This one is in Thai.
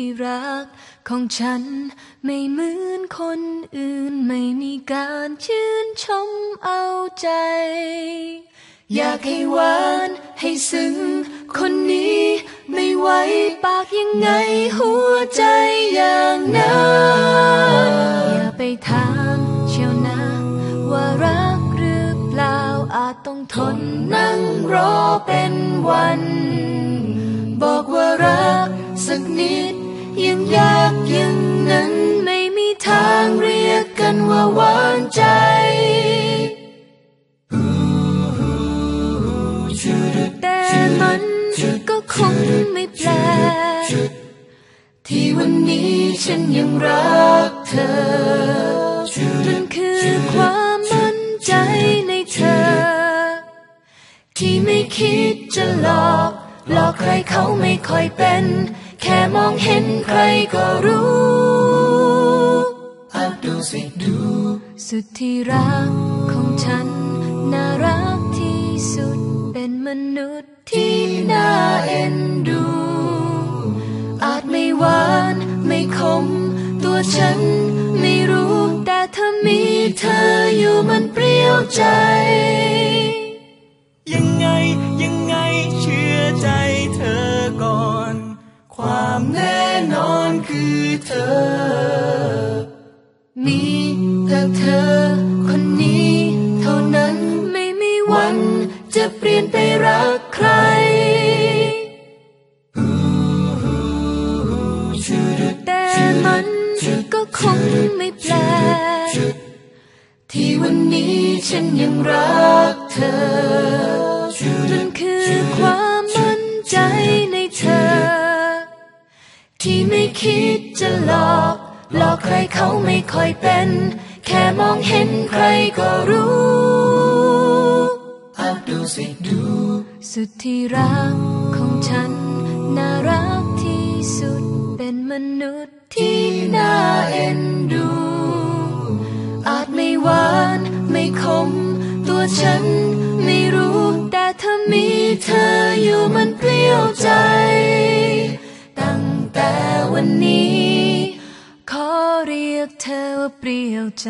ที่รักของฉัน ไม่เหมือนคนอื่นไม่มีการชื่นชมเอาใจ อยากให้หวานให้ซึ้งคนนี้ไม่ไหวปากยังไงหัวใจอย่างนั้นอย่าไปถามเชียวนะว่ารักหรือเปล่าอาจต้องทนนั่งรอเป็นวัน บอกว่ารักสักนิด ยังยากยังนั้นไม่มีทางเรียกกันว่าหวานใจ แต่มันก็คงไม่แปลกที่วันนี้ฉันยังรักเธอมันคือความมั่นใจในเธอ ที่ไม่คิดจะหลอกหลอกใครเขาไม่ค่อยเป็น แค่มองเห็นใครก็รู้อะดูสิดู สุดที่รักของฉัน น่ารักที่สุดเป็นมนุษย์ที่น่าเอ็นดู อาจไม่หวานไม่คม ตัวฉันไม่รู้ แต่ถ้ามีเธออยู่มันเปรี้ยวใจ ความแน่นอนคือเธอ มีแต่เธอคนนี้เท่านั้นไม่มีวันจะเปลี่ยนไปรักใคร แต่มันก็คงไม่แปลกที่วันนี้ฉันยังรักเธอ มันคือความมั่นใจ ไม่คิดจะหลอก หลอกใครเขาไม่ค่อยเป็น แค่มองเห็นใครก็รู้อะดูสิดู สุดที่รักของฉัน น่ารักที่สุดเป็นมนุษย์ที่น่าเอ็นดู อาจไม่หวานไม่คม ตัวฉันไม่รู้ แต่ถ้ามีเธออยู่มันเปรี้ยวใจตั้งแต่ วันนี้ ขอเรียกเธอว่าเปรี้ยวใจ